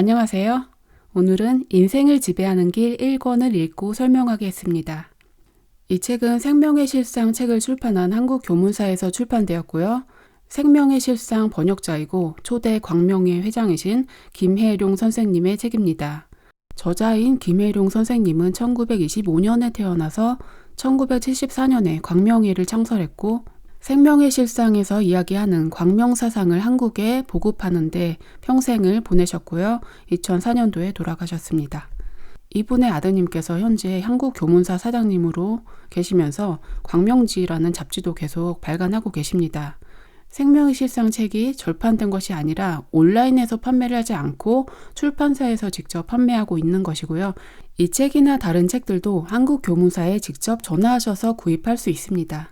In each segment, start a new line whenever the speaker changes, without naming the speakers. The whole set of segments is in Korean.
안녕하세요. 오늘은 인생을 지배하는 길 1권을 읽고 설명하겠습니다. 이 책은 생명의 실상 책을 출판한 한국 교문사에서 출판되었고요. 생명의 실상 번역자이고 초대 광명회 회장이신 김혜룡 선생님의 책입니다. 저자인 김혜룡 선생님은 1925년에 태어나서 1974년에 광명회를 창설했고 생명의 실상에서 이야기하는 광명사상을 한국에 보급하는데 평생을 보내셨고요. 2004년도에 돌아가셨습니다. 이분의 아드님께서 현재 한국 교문사 사장님으로 계시면서 광명지라는 잡지도 계속 발간하고 계십니다. 생명의 실상 책이 절판된 것이 아니라 온라인에서 판매를 하지 않고 출판사에서 직접 판매하고 있는 것이고요. 이 책이나 다른 책들도 한국 교문사에 직접 전화하셔서 구입할 수 있습니다.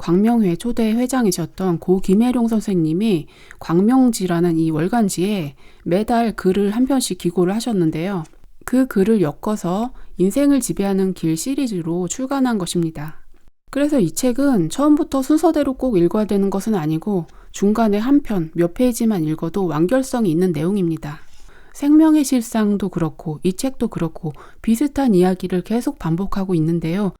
광명회 초대 회장이셨던 고 김혜룡 선생님이 광명지라는 이 월간지에 매달 글을 한 편씩 기고를 하셨는데요. 그 글을 엮어서 인생을 지배하는 길 시리즈로 출간한 것입니다. 그래서 이 책은 처음부터 순서대로 꼭 읽어야 되는 것은 아니고 중간에 한 편, 몇 페이지만 읽어도 완결성이 있는 내용입니다. 생명의 실상도 그렇고 이 책도 그렇고 비슷한 이야기를 계속 반복하고 있는데요.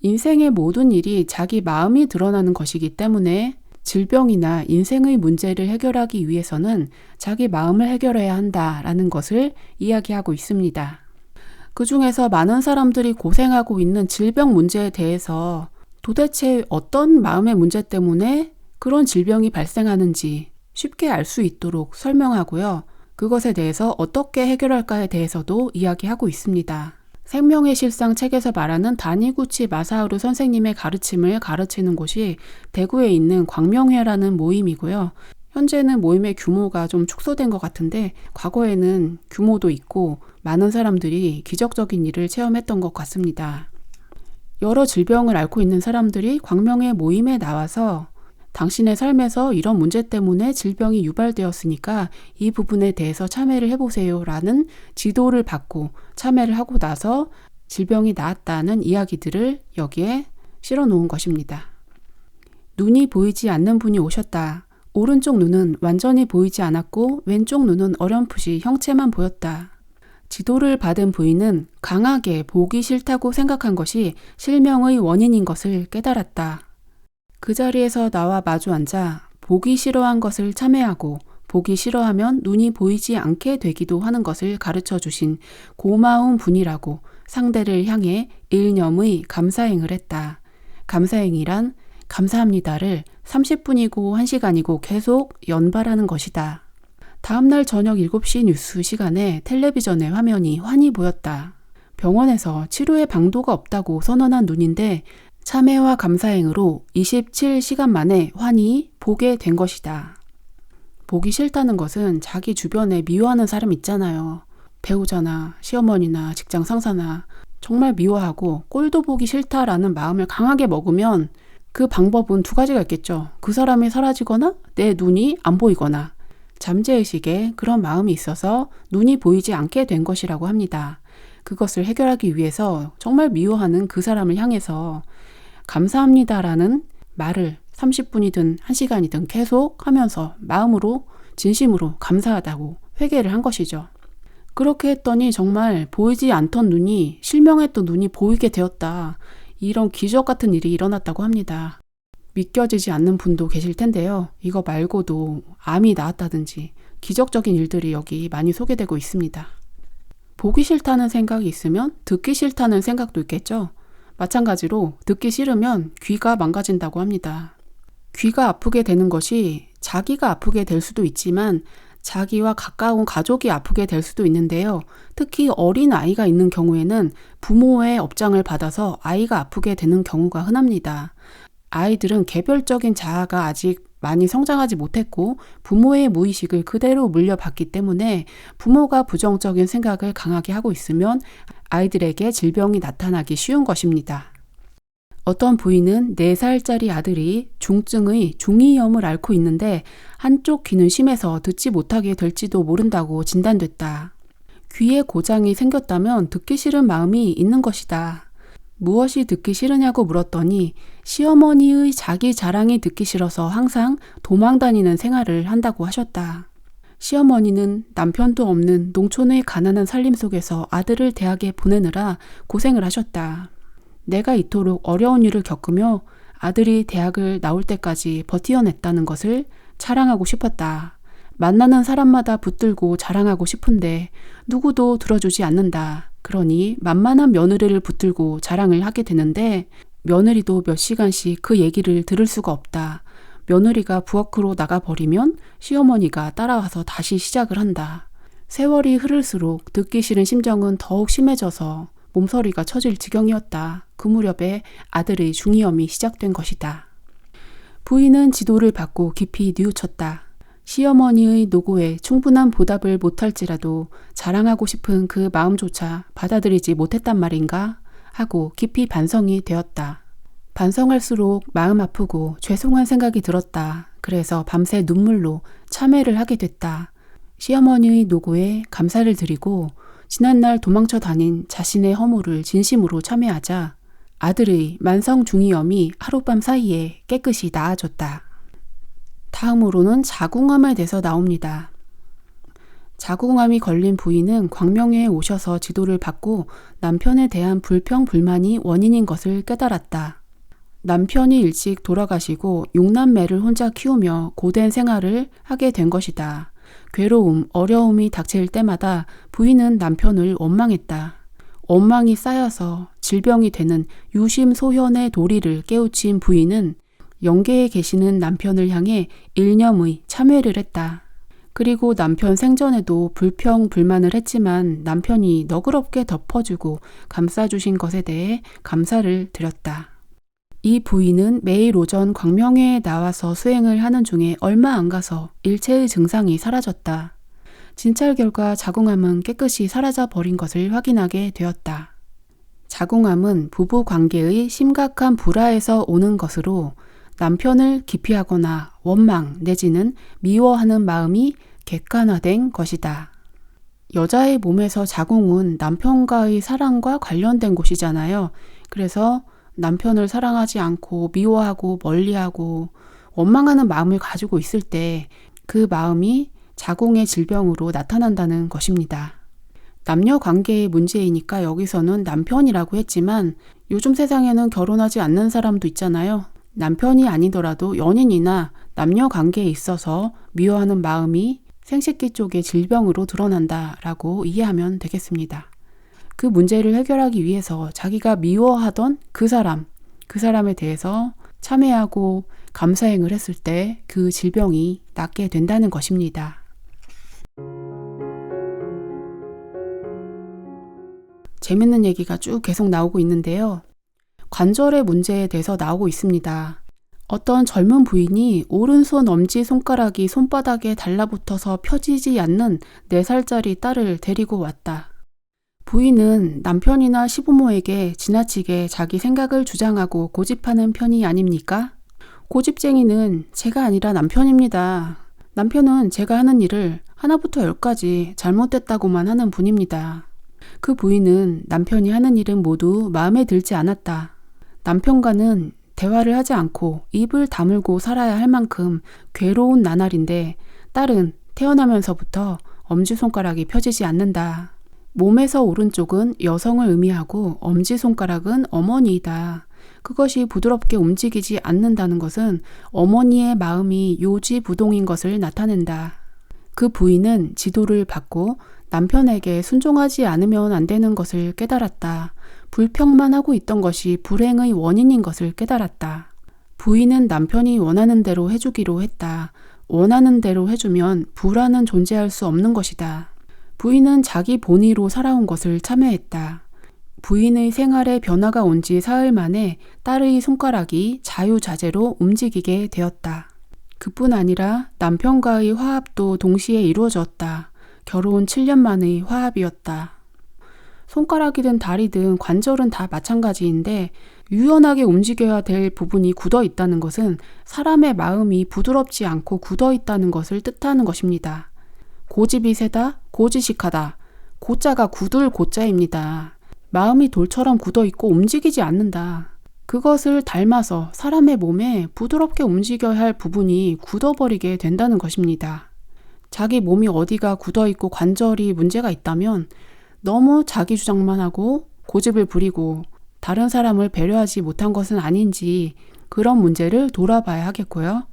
인생의 모든 일이 자기 마음이 드러나는 것이기 때문에 질병이나 인생의 문제를 해결하기 위해서는 자기 마음을 해결해야 한다라는 것을 이야기하고 있습니다. 그 중에서 많은 사람들이 고생하고 있는 질병 문제에 대해서 도대체 어떤 마음의 문제 때문에 그런 질병이 발생하는지 쉽게 알 수 있도록 설명하고요. 그것에 대해서 어떻게 해결할까에 대해서도 이야기하고 있습니다. 생명의 실상 책에서 말하는 다니구치 마사우르 선생님의 가르침을 가르치는 곳이 대구에 있는 광명회라는 모임이고요. 현재는 모임의 규모가 좀 축소된 것 같은데 과거에는 규모도 있고 많은 사람들이 기적적인 일을 체험했던 것 같습니다. 여러 질병을 앓고 있는 사람들이 광명회 모임에 나와서 당신의 삶에서 이런 문제 때문에 질병이 유발되었으니까 이 부분에 대해서 참여를 해보세요 라는 지도를 받고 참여를 하고 나서 질병이 나았다는 이야기들을 여기에 실어 놓은 것입니다. 눈이 보이지 않는 분이 오셨다. 오른쪽 눈은 완전히 보이지 않았고 왼쪽 눈은 어렴풋이 형체만 보였다. 지도를 받은 부인은 강하게 보기 싫다고 생각한 것이 실명의 원인인 것을 깨달았다. 그 자리에서 나와 마주 앉아 보기 싫어한 것을 참회하고 보기 싫어하면 눈이 보이지 않게 되기도 하는 것을 가르쳐 주신 고마운 분이라고 상대를 향해 일념의 감사행을 했다. 감사행이란 감사합니다를 30분이고 1시간이고 계속 연발하는 것이다. 다음날 저녁 7시 뉴스 시간에 텔레비전의 화면이 환히 보였다. 병원에서 치료에 방도가 없다고 선언한 눈인데 참회와 감사행으로 27시간 만에 환히 보게 된 것이다. 보기 싫다는 것은 자기 주변에 미워하는 사람 있잖아요. 배우자나 시어머니나 직장 상사나 정말 미워하고 꼴도 보기 싫다라는 마음을 강하게 먹으면 그 방법은 두 가지가 있겠죠. 그 사람이 사라지거나 내 눈이 안 보이거나 잠재의식에 그런 마음이 있어서 눈이 보이지 않게 된 것이라고 합니다. 그것을 해결하기 위해서 정말 미워하는 그 사람을 향해서 감사합니다라는 말을 30분이든 1시간이든 계속 하면서 마음으로 진심으로 감사하다고 회개를 한 것이죠. 그렇게 했더니 정말 보이지 않던 눈이 실명했던 눈이 보이게 되었다. 이런 기적 같은 일이 일어났다고 합니다. 믿겨지지 않는 분도 계실 텐데요. 이거 말고도 암이 나았다든지 기적적인 일들이 여기 많이 소개되고 있습니다. 보기 싫다는 생각이 있으면 듣기 싫다는 생각도 있겠죠. 마찬가지로 듣기 싫으면 귀가 망가진다고 합니다. 귀가 아프게 되는 것이 자기가 아프게 될 수도 있지만 자기와 가까운 가족이 아프게 될 수도 있는데요. 특히 어린 아이가 있는 경우에는 부모의 업장을 받아서 아이가 아프게 되는 경우가 흔합니다. 아이들은 개별적인 자아가 아직 많이 성장하지 못했고 부모의 무의식을 그대로 물려받기 때문에 부모가 부정적인 생각을 강하게 하고 있으면 아이들에게 질병이 나타나기 쉬운 것입니다. 어떤 부인은 4살짜리 아들이 중증의 중이염을 앓고 있는데 한쪽 귀는 심해서 듣지 못하게 될지도 모른다고 진단됐다. 귀에 고장이 생겼다면 듣기 싫은 마음이 있는 것이다. 무엇이 듣기 싫으냐고 물었더니 시어머니의 자기 자랑이 듣기 싫어서 항상 도망 다니는 생활을 한다고 하셨다. 시어머니는 남편도 없는 농촌의 가난한 살림 속에서 아들을 대학에 보내느라 고생을 하셨다. 내가 이토록 어려운 일을 겪으며 아들이 대학을 나올 때까지 버티어냈다는 것을 자랑하고 싶었다. 만나는 사람마다 붙들고 자랑하고 싶은데 누구도 들어주지 않는다. 그러니 만만한 며느리를 붙들고 자랑을 하게 되는데 며느리도 몇 시간씩 그 얘기를 들을 수가 없다. 며느리가 부엌으로 나가버리면 시어머니가 따라와서 다시 시작을 한다. 세월이 흐를수록 듣기 싫은 심정은 더욱 심해져서 몸서리가 처질 지경이었다. 그 무렵에 아들의 중이염이 시작된 것이다. 부인은 지도를 받고 깊이 뉘우쳤다. 시어머니의 노고에 충분한 보답을 못할지라도 자랑하고 싶은 그 마음조차 받아들이지 못했단 말인가 하고 깊이 반성이 되었다. 반성할수록 마음 아프고 죄송한 생각이 들었다. 그래서 밤새 눈물로 참회를 하게 됐다. 시어머니의 노고에 감사를 드리고 지난날 도망쳐 다닌 자신의 허물을 진심으로 참회하자 아들의 만성 중이염이 하룻밤 사이에 깨끗이 나아졌다. 다음으로는 자궁암에 대해서 나옵니다. 자궁암이 걸린 부인은 광명회에 오셔서 지도를 받고 남편에 대한 불평, 불만이 원인인 것을 깨달았다. 남편이 일찍 돌아가시고 육남매를 혼자 키우며 고된 생활을 하게 된 것이다. 괴로움, 어려움이 닥칠 때마다 부인은 남편을 원망했다. 원망이 쌓여서 질병이 되는 유심소현의 도리를 깨우친 부인은 영계에 계시는 남편을 향해 일념의 참회를 했다. 그리고 남편 생전에도 불평, 불만을 했지만 남편이 너그럽게 덮어주고 감싸주신 것에 대해 감사를 드렸다. 이 부인은 매일 오전 광명회에 나와서 수행을 하는 중에 얼마 안 가서 일체의 증상이 사라졌다. 진찰 결과 자궁암은 깨끗이 사라져 버린 것을 확인하게 되었다. 자궁암은 부부 관계의 심각한 불화에서 오는 것으로 남편을 기피하거나 원망 내지는 미워하는 마음이 객관화된 것이다. 여자의 몸에서 자궁은 남편과의 사랑과 관련된 곳이잖아요. 그래서 남편을 사랑하지 않고 미워하고 멀리하고 원망하는 마음을 가지고 있을 때 그 마음이 자궁의 질병으로 나타난다는 것입니다. 남녀 관계의 문제이니까 여기서는 남편이라고 했지만 요즘 세상에는 결혼하지 않는 사람도 있잖아요. 남편이 아니더라도 연인이나 남녀 관계에 있어서 미워하는 마음이 생식기 쪽의 질병으로 드러난다라고 이해하면 되겠습니다. 그 문제를 해결하기 위해서 자기가 미워하던 그 사람, 그 사람에 대해서 참회하고 감사행을 했을 때 그 질병이 낫게 된다는 것입니다. 재밌는 얘기가 쭉 계속 나오고 있는데요. 관절의 문제에 대해서 나오고 있습니다. 어떤 젊은 부인이 오른손 엄지 손가락이 손바닥에 달라붙어서 펴지지 않는 4살짜리 딸을 데리고 왔다. 부인은 남편이나 시부모에게 지나치게 자기 생각을 주장하고 고집하는 편이 아닙니까? 고집쟁이는 제가 아니라 남편입니다. 남편은 제가 하는 일을 하나부터 열까지 잘못됐다고만 하는 분입니다. 그 부인은 남편이 하는 일은 모두 마음에 들지 않았다. 남편과는 대화를 하지 않고 입을 다물고 살아야 할 만큼 괴로운 나날인데 딸은 태어나면서부터 엄지손가락이 펴지지 않는다. 몸에서 오른쪽은 여성을 의미하고 엄지손가락은 어머니이다. 그것이 부드럽게 움직이지 않는다는 것은 어머니의 마음이 요지부동인 것을 나타낸다. 그 부인은 지도를 받고 남편에게 순종하지 않으면 안 되는 것을 깨달았다. 불평만 하고 있던 것이 불행의 원인인 것을 깨달았다. 부인은 남편이 원하는 대로 해주기로 했다. 원하는 대로 해주면 불안은 존재할 수 없는 것이다. 부인은 자기 본의로 살아온 것을 참여했다. 부인의 생활에 변화가 온 지 사흘 만에 딸의 손가락이 자유자재로 움직이게 되었다. 그뿐 아니라 남편과의 화합도 동시에 이루어졌다. 결혼 7년 만의 화합이었다. 손가락이든 다리든 관절은 다 마찬가지인데 유연하게 움직여야 될 부분이 굳어 있다는 것은 사람의 마음이 부드럽지 않고 굳어 있다는 것을 뜻하는 것입니다. 고집이 세다, 고지식하다. 고자가 굳을 고자입니다. 마음이 돌처럼 굳어 있고 움직이지 않는다. 그것을 닮아서 사람의 몸에 부드럽게 움직여야 할 부분이 굳어버리게 된다는 것입니다. 자기 몸이 어디가 굳어 있고 관절이 문제가 있다면 너무 자기 주장만 하고 고집을 부리고 다른 사람을 배려하지 못한 것은 아닌지 그런 문제를 돌아봐야 하겠고요.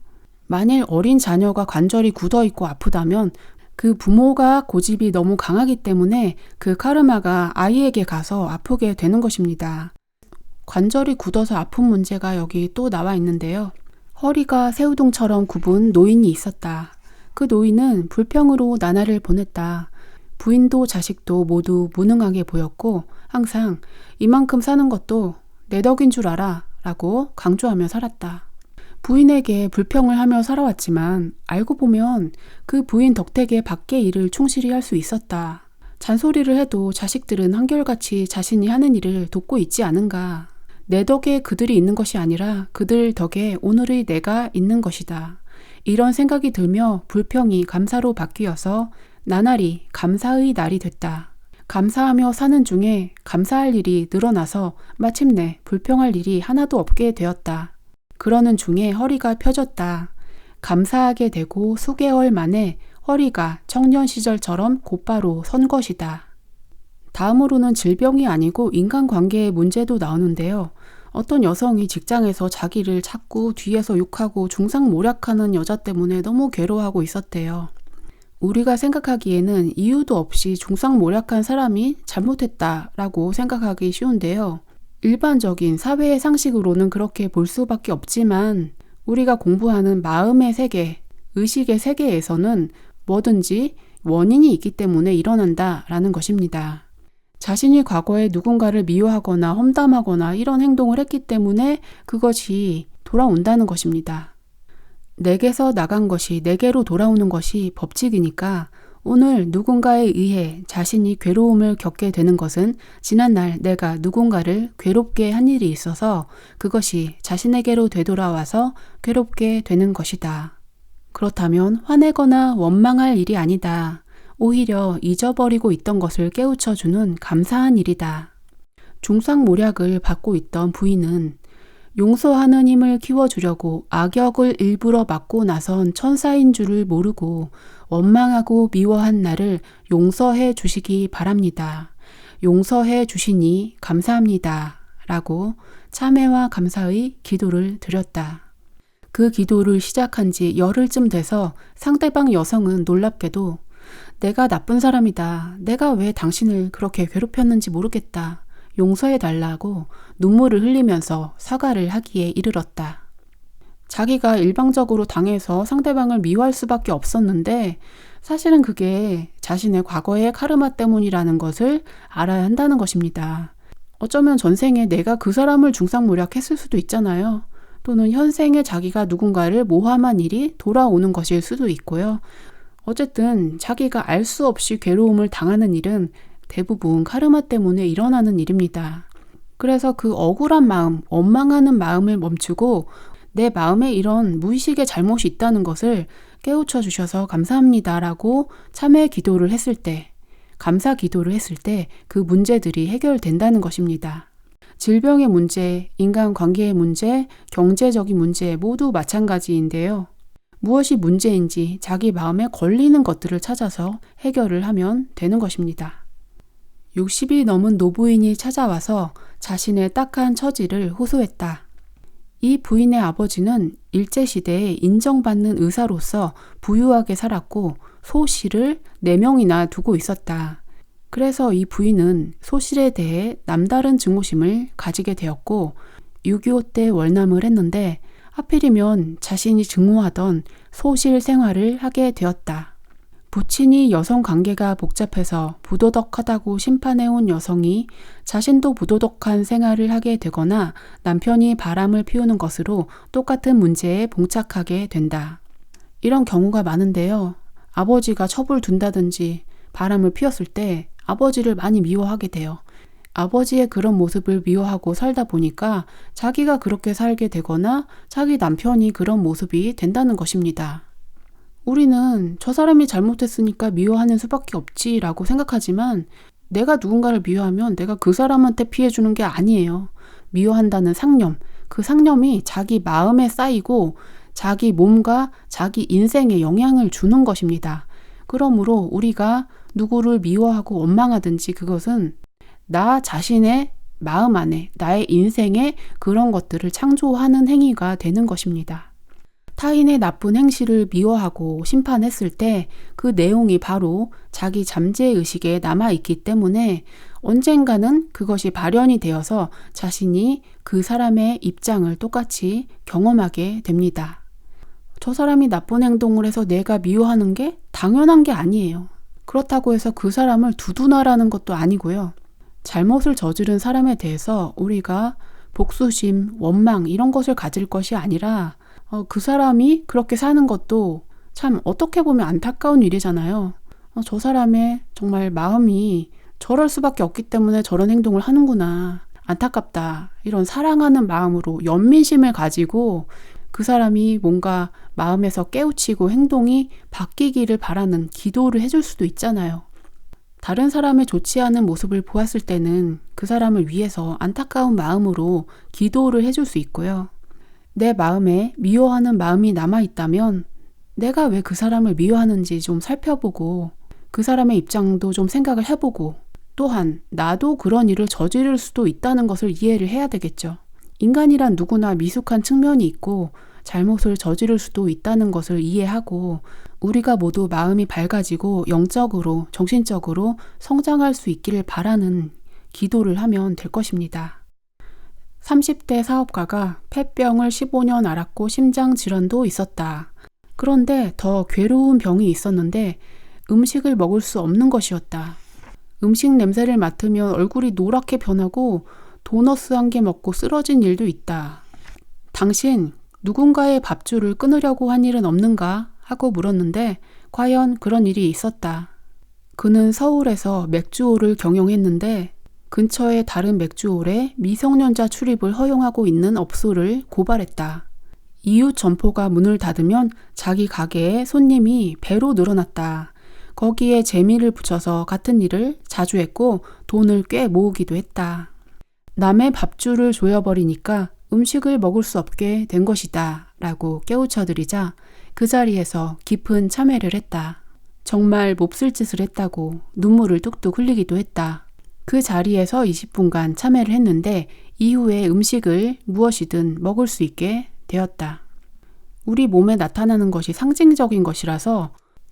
만일 어린 자녀가 관절이 굳어 있고 아프다면 그 부모가 고집이 너무 강하기 때문에 그 카르마가 아이에게 가서 아프게 되는 것입니다. 관절이 굳어서 아픈 문제가 여기 또 나와 있는데요. 허리가 새우등처럼 굽은 노인이 있었다. 그 노인은 불평으로 나날을 보냈다. 부인도 자식도 모두 무능하게 보였고 항상 이만큼 사는 것도 내 덕인 줄 알아 라고 강조하며 살았다. 부인에게 불평을 하며 살아왔지만 알고 보면 그 부인 덕택에 밖의 일을 충실히 할 수 있었다. 잔소리를 해도 자식들은 한결같이 자신이 하는 일을 돕고 있지 않은가. 내 덕에 그들이 있는 것이 아니라 그들 덕에 오늘의 내가 있는 것이다. 이런 생각이 들며 불평이 감사로 바뀌어서 나날이 감사의 날이 됐다. 감사하며 사는 중에 감사할 일이 늘어나서 마침내 불평할 일이 하나도 없게 되었다. 그러는 중에 허리가 펴졌다. 감사하게 되고 수개월 만에 허리가 청년 시절처럼 곧바로 선 것이다. 다음으로는 질병이 아니고 인간관계의 문제도 나오는데요. 어떤 여성이 직장에서 자기를 자꾸 뒤에서 욕하고 중상모략하는 여자 때문에 너무 괴로워하고 있었대요. 우리가 생각하기에는 이유도 없이 중상모략한 사람이 잘못했다라고 생각하기 쉬운데요. 일반적인 사회의 상식으로는 그렇게 볼 수밖에 없지만 우리가 공부하는 마음의 세계, 의식의 세계에서는 뭐든지 원인이 있기 때문에 일어난다라는 것입니다. 자신이 과거에 누군가를 미워하거나 험담하거나 이런 행동을 했기 때문에 그것이 돌아온다는 것입니다. 내게서 나간 것이 내게로 돌아오는 것이 법칙이니까 오늘 누군가에 의해 자신이 괴로움을 겪게 되는 것은 지난날 내가 누군가를 괴롭게 한 일이 있어서 그것이 자신에게로 되돌아와서 괴롭게 되는 것이다. 그렇다면 화내거나 원망할 일이 아니다. 오히려 잊어버리고 있던 것을 깨우쳐 주는 감사한 일이다. 중상모략을 받고 있던 부인은 용서하는 힘을 키워주려고 악역을 일부러 맡고 나선 천사인 줄을 모르고 원망하고 미워한 나를 용서해 주시기 바랍니다. 용서해 주시니 감사합니다. 라고 참회와 감사의 기도를 드렸다. 그 기도를 시작한 지 열흘쯤 돼서 상대방 여성은 놀랍게도 내가 나쁜 사람이다. 내가 왜 당신을 그렇게 괴롭혔는지 모르겠다. 용서해 달라고 눈물을 흘리면서 사과를 하기에 이르렀다. 자기가 일방적으로 당해서 상대방을 미워할 수밖에 없었는데 사실은 그게 자신의 과거의 카르마 때문이라는 것을 알아야 한다는 것입니다. 어쩌면 전생에 내가 그 사람을 중상모략했을 수도 있잖아요. 또는 현생에 자기가 누군가를 모함한 일이 돌아오는 것일 수도 있고요. 어쨌든 자기가 알 수 없이 괴로움을 당하는 일은 대부분 카르마 때문에 일어나는 일입니다. 그래서 그 억울한 마음, 원망하는 마음을 멈추고 내 마음에 이런 무의식의 잘못이 있다는 것을 깨우쳐 주셔서 감사합니다라고 참회 기도를 했을 때, 감사 기도를 했을 때 그 문제들이 해결된다는 것입니다. 질병의 문제, 인간 관계의 문제, 경제적인 문제 모두 마찬가지인데요. 무엇이 문제인지 자기 마음에 걸리는 것들을 찾아서 해결을 하면 되는 것입니다. 60이 넘은 노부인이 찾아와서 자신의 딱한 처지를 호소했다. 이 부인의 아버지는 일제시대에 인정받는 의사로서 부유하게 살았고 소실을 4명이나 두고 있었다. 그래서 이 부인은 소실에 대해 남다른 증오심을 가지게 되었고 6.25 때 월남을 했는데 하필이면 자신이 증오하던 소실 생활을 하게 되었다. 부친이 여성 관계가 복잡해서 부도덕하다고 심판해온 여성이 자신도 부도덕한 생활을 하게 되거나 남편이 바람을 피우는 것으로 똑같은 문제에 봉착하게 된다. 이런 경우가 많은데요. 아버지가 첩을 둔다든지 바람을 피웠을 때 아버지를 많이 미워하게 돼요. 아버지의 그런 모습을 미워하고 살다 보니까 자기가 그렇게 살게 되거나 자기 남편이 그런 모습이 된다는 것입니다. 우리는 저 사람이 잘못했으니까 미워하는 수밖에 없지라고 생각하지만 내가 누군가를 미워하면 내가 그 사람한테 피해주는 게 아니에요. 미워한다는 상념, 그 상념이 자기 마음에 쌓이고 자기 몸과 자기 인생에 영향을 주는 것입니다. 그러므로 우리가 누구를 미워하고 원망하든지 그것은 나 자신의 마음 안에 나의 인생에 그런 것들을 창조하는 행위가 되는 것입니다. 타인의 나쁜 행실을 미워하고 심판했을 때 그 내용이 바로 자기 잠재의식에 남아있기 때문에 언젠가는 그것이 발현이 되어서 자신이 그 사람의 입장을 똑같이 경험하게 됩니다. 저 사람이 나쁜 행동을 해서 내가 미워하는 게 당연한 게 아니에요. 그렇다고 해서 그 사람을 두둔하라는 것도 아니고요. 잘못을 저지른 사람에 대해서 우리가 복수심, 원망 이런 것을 가질 것이 아니라 어, 그 사람이 그렇게 사는 것도 참 어떻게 보면 안타까운 일이잖아요. 어, 저 사람의 정말 마음이 저럴 수밖에 없기 때문에 저런 행동을 하는구나. 안타깝다. 이런 사랑하는 마음으로 연민심을 가지고 그 사람이 뭔가 마음에서 깨우치고 행동이 바뀌기를 바라는 기도를 해줄 수도 있잖아요. 다른 사람의 좋지 않은 모습을 보았을 때는 그 사람을 위해서 안타까운 마음으로 기도를 해줄 수 있고요. 내 마음에 미워하는 마음이 남아있다면 내가 왜 그 사람을 미워하는지 좀 살펴보고 그 사람의 입장도 좀 생각을 해보고 또한 나도 그런 일을 저지를 수도 있다는 것을 이해를 해야 되겠죠. 인간이란 누구나 미숙한 측면이 있고 잘못을 저지를 수도 있다는 것을 이해하고 우리가 모두 마음이 밝아지고 영적으로, 정신적으로 성장할 수 있기를 바라는 기도를 하면 될 것입니다. 30대 사업가가 폐병을 15년 앓았고 심장 질환도 있었다. 그런데 더 괴로운 병이 있었는데 음식을 먹을 수 없는 것이었다. 음식 냄새를 맡으면 얼굴이 노랗게 변하고 도너스 한 개 먹고 쓰러진 일도 있다. 당신 누군가의 밥줄을 끊으려고 한 일은 없는가? 하고 물었는데 과연 그런 일이 있었다. 그는 서울에서 맥주홀을 경영했는데 근처의 다른 맥주홀에 미성년자 출입을 허용하고 있는 업소를 고발했다. 이웃 점포가 문을 닫으면 자기 가게에 손님이 배로 늘어났다. 거기에 재미를 붙여서 같은 일을 자주 했고 돈을 꽤 모으기도 했다. 남의 밥줄을 조여버리니까 음식을 먹을 수 없게 된 것이다. 라고 깨우쳐드리자 그 자리에서 깊은 참회를 했다. 정말 몹쓸 짓을 했다고 눈물을 뚝뚝 흘리기도 했다. 그 자리에서 20분간 참회를 했는데 이후에 음식을 무엇이든 먹을 수 있게 되었다. 우리 몸에 나타나는 것이 상징적인 것이라서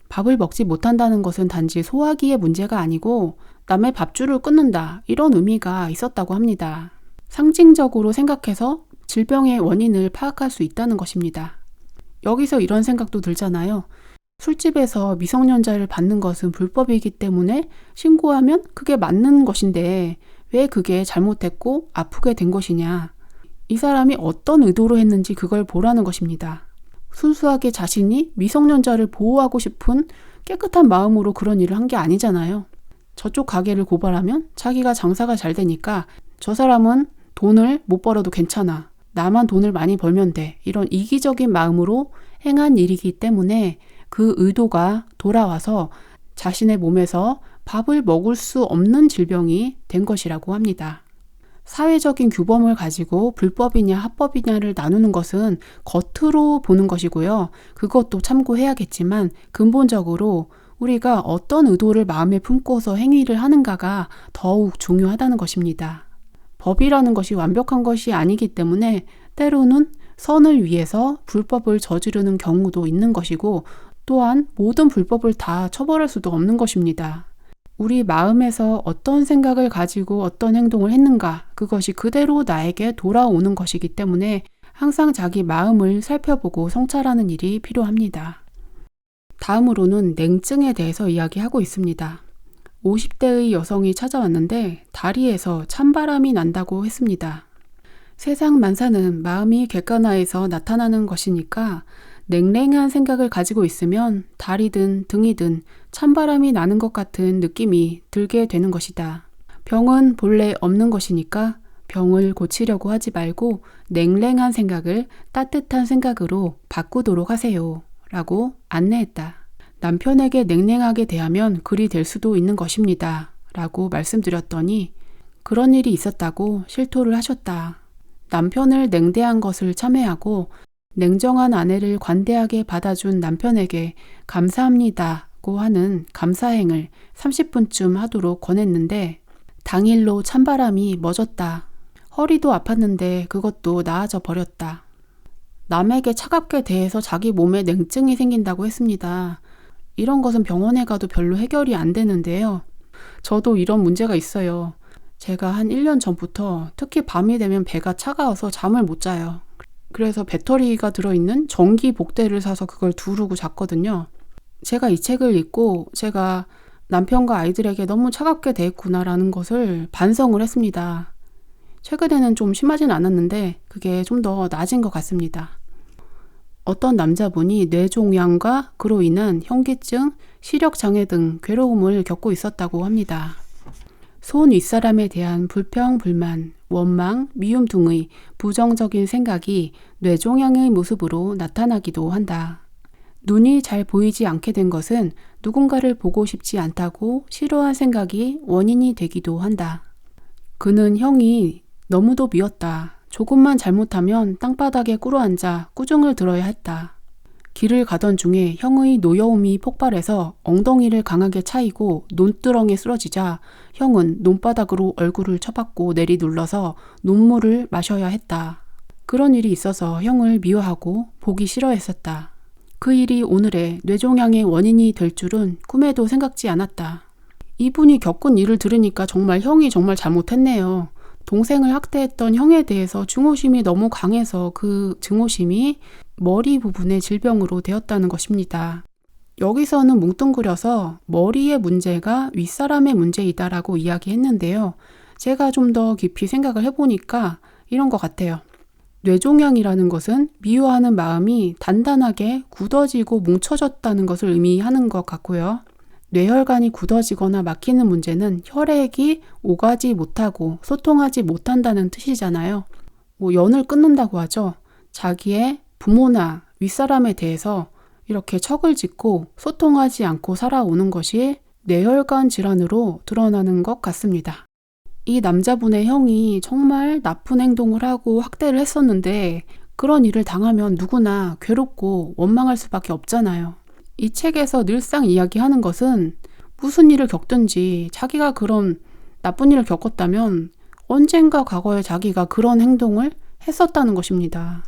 밥을 먹지 못한다는 것은 단지 소화기의 문제가 아니고 남의 밥줄을 끊는다 이런 의미가 있었다고 합니다. 상징적으로 생각해서 질병의 원인을 파악할 수 있다는 것입니다. 여기서 이런 생각도 들잖아요. 술집에서 미성년자를 받는 것은 불법이기 때문에 신고하면 그게 맞는 것인데 왜 그게 잘못했고 아프게 된 것이냐. 이 사람이 어떤 의도로 했는지 그걸 보라는 것입니다. 순수하게 자신이 미성년자를 보호하고 싶은 깨끗한 마음으로 그런 일을 한 게 아니잖아요. 저쪽 가게를 고발하면 자기가 장사가 잘 되니까 저 사람은 돈을 못 벌어도 괜찮아. 나만 돈을 많이 벌면 돼. 이런 이기적인 마음으로 행한 일이기 때문에 그 의도가 돌아와서 자신의 몸에서 밥을 먹을 수 없는 질병이 된 것이라고 합니다. 사회적인 규범을 가지고 불법이냐 합법이냐를 나누는 것은 겉으로 보는 것이고요. 그것도 참고해야겠지만 근본적으로 우리가 어떤 의도를 마음에 품고서 행위를 하는가가 더욱 중요하다는 것입니다. 법이라는 것이 완벽한 것이 아니기 때문에 때로는 선을 위해서 불법을 저지르는 경우도 있는 것이고 또한 모든 불법을 다 처벌할 수도 없는 것입니다. 우리 마음에서 어떤 생각을 가지고 어떤 행동을 했는가, 그것이 그대로 나에게 돌아오는 것이기 때문에 항상 자기 마음을 살펴보고 성찰하는 일이 필요합니다. 다음으로는 냉증에 대해서 이야기하고 있습니다. 50대의 여성이 찾아왔는데 다리에서 찬바람이 난다고 했습니다. 세상 만사는 마음이 객관화해서 나타나는 것이니까 냉랭한 생각을 가지고 있으면 다리든 등이든 찬바람이 나는 것 같은 느낌이 들게 되는 것이다. 병은 본래 없는 것이니까 병을 고치려고 하지 말고 냉랭한 생각을 따뜻한 생각으로 바꾸도록 하세요. 라고 안내했다. 남편에게 냉랭하게 대하면 그리 될 수도 있는 것입니다. 라고 말씀드렸더니 그런 일이 있었다고 실토를 하셨다. 남편을 냉대한 것을 참회하고 냉정한 아내를 관대하게 받아준 남편에게 감사합니다. 받고 하는 감사행을 30분쯤 하도록 권했는데 당일로 찬바람이 멎었다. 허리도 아팠는데 그것도 나아져 버렸다. 남에게 차갑게 대해서 자기 몸에 냉증이 생긴다고 했습니다. 이런 것은 병원에 가도 별로 해결이 안 되는데요. 저도 이런 문제가 있어요. 제가 한 1년 전부터 특히 밤이 되면 배가 차가워서 잠을 못 자요. 그래서 배터리가 들어있는 전기 복대를 사서 그걸 두르고 잤거든요. 제가 이 책을 읽고 제가 남편과 아이들에게 너무 차갑게 대했구나라는 것을 반성을 했습니다. 최근에는 좀 심하진 않았는데 그게 좀더 나아진 것 같습니다. 어떤 남자분이 뇌종양과 그로 인한 현기증, 시력장애 등 괴로움을 겪고 있었다고 합니다. 손 윗사람에 대한 불평, 불만, 원망, 미움 등의 부정적인 생각이 뇌종양의 모습으로 나타나기도 한다. 눈이 잘 보이지 않게 된 것은 누군가를 보고 싶지 않다고 싫어한 생각이 원인이 되기도 한다. 그는 형이 너무도 미웠다. 조금만 잘못하면 땅바닥에 꿇어앉아 꾸중을 들어야 했다. 길을 가던 중에 형의 노여움이 폭발해서 엉덩이를 강하게 차이고 논두렁에 쓰러지자 형은 논바닥으로 얼굴을 쳐박고 내리눌러서 눈물을 마셔야 했다. 그런 일이 있어서 형을 미워하고 보기 싫어했었다. 그 일이 오늘의 뇌종양의 원인이 될 줄은 꿈에도 생각지 않았다. 이분이 겪은 일을 들으니까 정말 형이 정말 잘못했네요. 동생을 학대했던 형에 대해서 증오심이 너무 강해서 그 증오심이 머리 부분의 질병으로 되었다는 것입니다. 여기서는 뭉뚱그려서 머리의 문제가 윗사람의 문제이다라고 이야기했는데요. 제가 좀 더 깊이 생각을 해보니까 이런 것 같아요. 뇌종양이라는 것은 미워하는 마음이 단단하게 굳어지고 뭉쳐졌다는 것을 의미하는 것 같고요. 뇌혈관이 굳어지거나 막히는 문제는 혈액이 오가지 못하고 소통하지 못한다는 뜻이잖아요. 뭐 연을 끊는다고 하죠. 자기의 부모나 윗사람에 대해서 이렇게 척을 짓고 소통하지 않고 살아오는 것이 뇌혈관 질환으로 드러나는 것 같습니다. 이 남자분의 형이 정말 나쁜 행동을 하고 학대를 했었는데 그런 일을 당하면 누구나 괴롭고 원망할 수밖에 없잖아요. 이 책에서 늘상 이야기하는 것은 무슨 일을 겪든지 자기가 그런 나쁜 일을 겪었다면 언젠가 과거에 자기가 그런 행동을 했었다는 것입니다.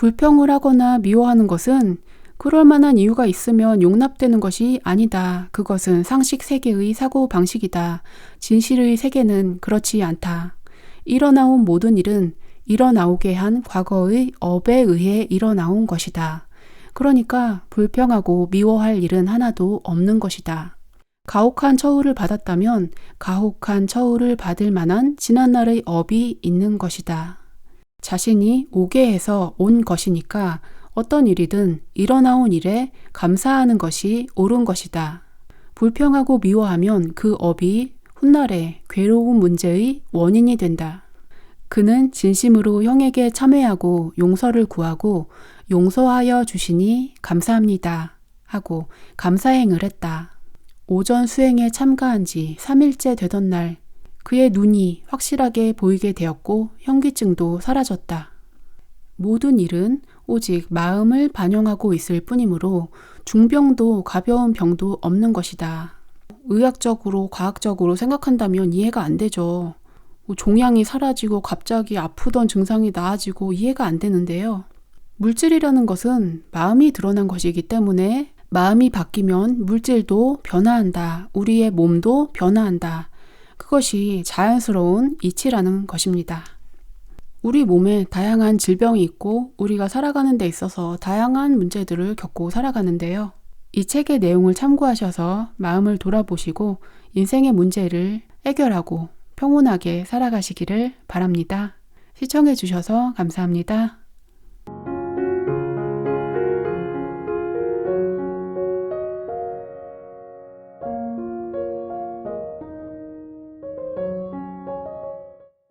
불평을 하거나 미워하는 것은 그럴 만한 이유가 있으면 용납되는 것이 아니다. 그것은 상식 세계의 사고 방식이다. 진실의 세계는 그렇지 않다. 일어나온 모든 일은 일어나오게 한 과거의 업에 의해 일어나온 것이다. 그러니까 불평하고 미워할 일은 하나도 없는 것이다. 가혹한 처우를 받았다면 가혹한 처우를 받을 만한 지난날의 업이 있는 것이다. 자신이 오게 해서 온 것이니까 어떤 일이든 일어나온 일에 감사하는 것이 옳은 것이다. 불평하고 미워하면 그 업이 훗날에 괴로운 문제의 원인이 된다. 그는 진심으로 형에게 참회하고 용서를 구하고 용서하여 주시니 감사합니다. 하고 감사행을 했다. 오전 수행에 참가한 지 3일째 되던 날, 그의 눈이 확실하게 보이게 되었고 현기증도 사라졌다. 모든 일은 오직 마음을 반영하고 있을 뿐이므로 중병도 가벼운 병도 없는 것이다. 의학적으로, 과학적으로 생각한다면 이해가 안 되죠. 뭐 종양이 사라지고 갑자기 아프던 증상이 나아지고 이해가 안 되는데요. 물질이라는 것은 마음이 드러난 것이기 때문에 마음이 바뀌면 물질도 변화한다. 우리의 몸도 변화한다. 그것이 자연스러운 이치라는 것입니다. 우리 몸에 다양한 질병이 있고 우리가 살아가는 데 있어서 다양한 문제들을 겪고 살아가는데요. 이 책의 내용을 참고하셔서 마음을 돌아보시고 인생의 문제를 해결하고 평온하게 살아가시기를 바랍니다. 시청해 주셔서 감사합니다.